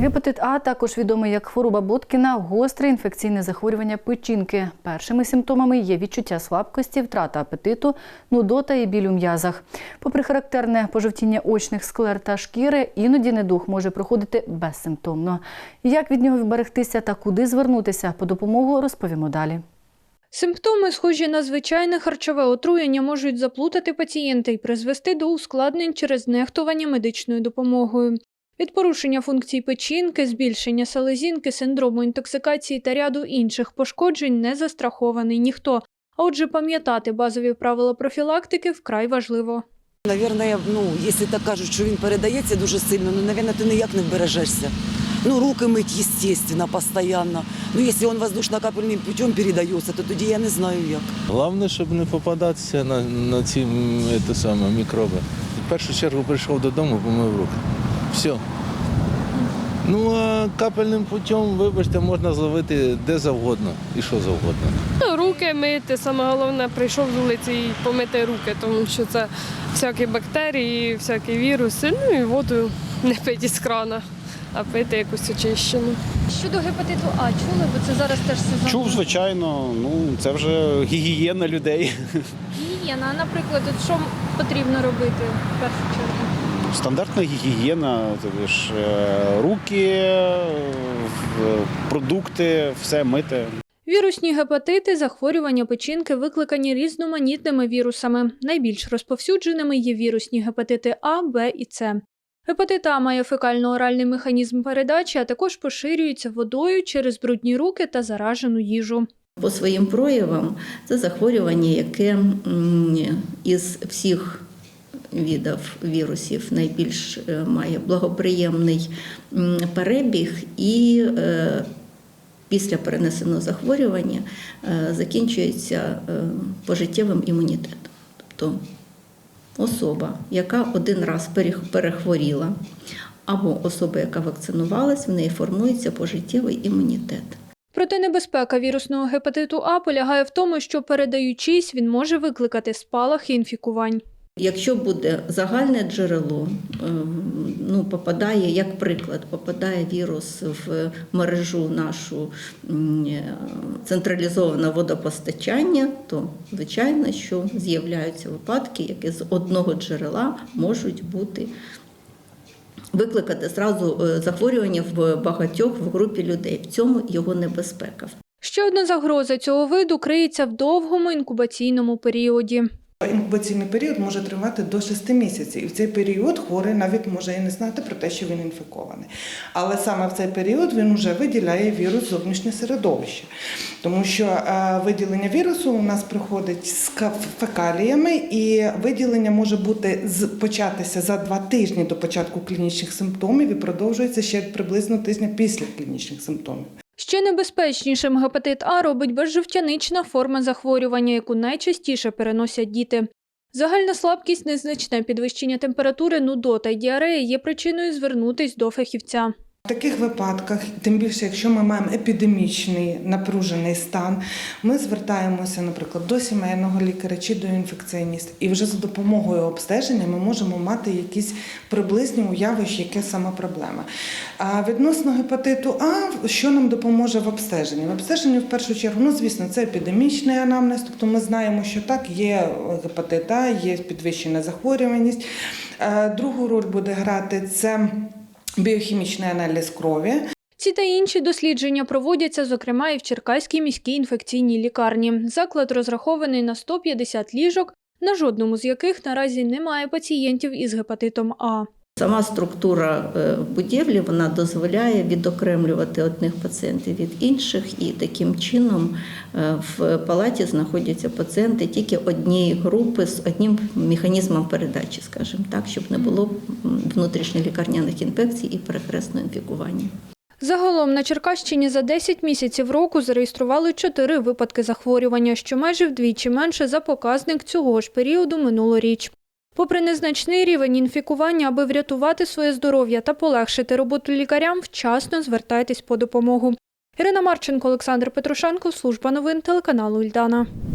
Гепатит А також відомий як хвороба Боткіна, гостре інфекційне захворювання печінки. Першими симптомами є відчуття слабкості, втрата апетиту, нудота і біль у м'язах. Попри характерне пожовтіння очних склер та шкіри, іноді недух може проходити безсимптомно. Як від нього вберегтися та куди звернутися по допомогу, розповімо далі. Симптоми, схожі на звичайне харчове отруєння, можуть заплутати пацієнта і призвести до ускладнень через нехтування медичною допомогою. Від порушення функцій печінки, збільшення селезінки, синдрому інтоксикації та ряду інших пошкоджень не застрахований ніхто. А отже, пам'ятати базові правила профілактики вкрай важливо. Наверное, ну, якщо так кажуть, що він передається дуже сильно, ну, наверное, ти ніяк не вбережешся. Ну, руки мить, естественно, постоянно. Ну, якщо він воздушно-капельним путем передається, то тоді я не знаю як. Головне, щоб не попадатися на, на ці це саме, мікроби. В першу чергу прийшов додому, помив руки. Все. Ну а капельним путем, вибачте, можна зловити де завгодно і що завгодно. Ну, Руки мити, саме головне, прийшов з вулиці і помити руки, тому що це всякі бактерії, всякі віруси, ну і воду не пити з крана, а пити якусь очищену. Щодо гепатиту А, чули, бо це зараз теж сезон. Чув, звичайно, ну це вже гігієна людей. Гігієна. А, наприклад, от що потрібно робити в першу чергу? Стандартна гігієна, тобі ж е, руки, продукти, все мити. Вірусні гепатити – захворювання печінки, викликані різноманітними вірусами. Найбільш розповсюдженими є вірусні гепатити А, Б і С. Гепатит А має фекально-оральний механізм передачі, а також поширюється водою через брудні руки та заражену їжу. По своїм проявам це захворювання, яке із всіх видів вірусів найбільш е, має благоприємний перебіг і е, після перенесеного захворювання е, закінчується пожиттєвим імунітетом. Тобто особа, яка один раз перехворіла, або особа, яка вакцинувалась, в неї формується пожиттєвий імунітет. Проте небезпека вірусного гепатиту А полягає в тому, що передаючись, він може викликати спалахи інфікувань. Якщо буде загальне джерело, ем, ну попадає, як приклад, попадає вірус в мережу нашу е, централізоване водопостачання, то звичайно, що з'являються випадки, які з одного джерела можуть бути викликати зразу е, захворювання в багатьох в групі людей. В цьому його небезпека. Ще одна загроза цього виду криється в довгому інкубаційному періоді. Інкубаційний період може тривати до 6 місяців, і в цей період хворий навіть може і не знати про те, що він інфікований. Але саме в цей період він вже виділяє вірус в зовнішнє середовище, тому що е, виділення вірусу у нас приходить з ка- фекаліями, і виділення може бути початися за два тижні до початку клінічних симптомів і продовжується ще приблизно тижня після клінічних симптомів. Ще небезпечнішим гепатит А робить безжовтянична форма захворювання, яку найчастіше переносять діти. Загальна слабкість, незначне підвищення температури, нудота й діарея є причиною звернутись до фахівця. В таких випадках, тим більше, якщо ми маємо епідемічний напружений стан, ми звертаємося, наприклад, до сімейного лікаря чи до інфекціоніста, і вже за допомогою обстеження ми можемо мати якісь приблизні уяви, яке саме проблема. А відносно гепатиту А, що нам допоможе в обстеженні? В обстеженні, в першу чергу, ну звісно, це епідемічний анамнез, тобто ми знаємо, що так, є гепатит А, є підвищена захворюваність. Е, Другу роль буде грати це біохімічний аналіз крові. Ці та інші дослідження проводяться, зокрема, і в Черкаській міській інфекційній лікарні. Заклад розрахований на 150 ліжок, на жодному з яких наразі немає пацієнтів із гепатитом А. Сама структура е, будівлі вона дозволяє відокремлювати одних пацієнтів від інших, і таким чином е, в палаті знаходяться пацієнти тільки однієї групи з одним механізмом передачі, скажімо так, щоб не було внутрішньолікарняних інфекцій і перехресного інфікування. Загалом на Черкащині за 10 місяців року зареєстрували 4 випадки захворювання, що майже вдвічі менше за показник цього ж періоду минулоріч. Попри незначний рівень інфікування, аби врятувати своє здоров'я та полегшити роботу лікарям, вчасно звертайтесь по допомогу. Ірина Марченко, Олександр Петрушенко, служба новин телеканалу Ільдана.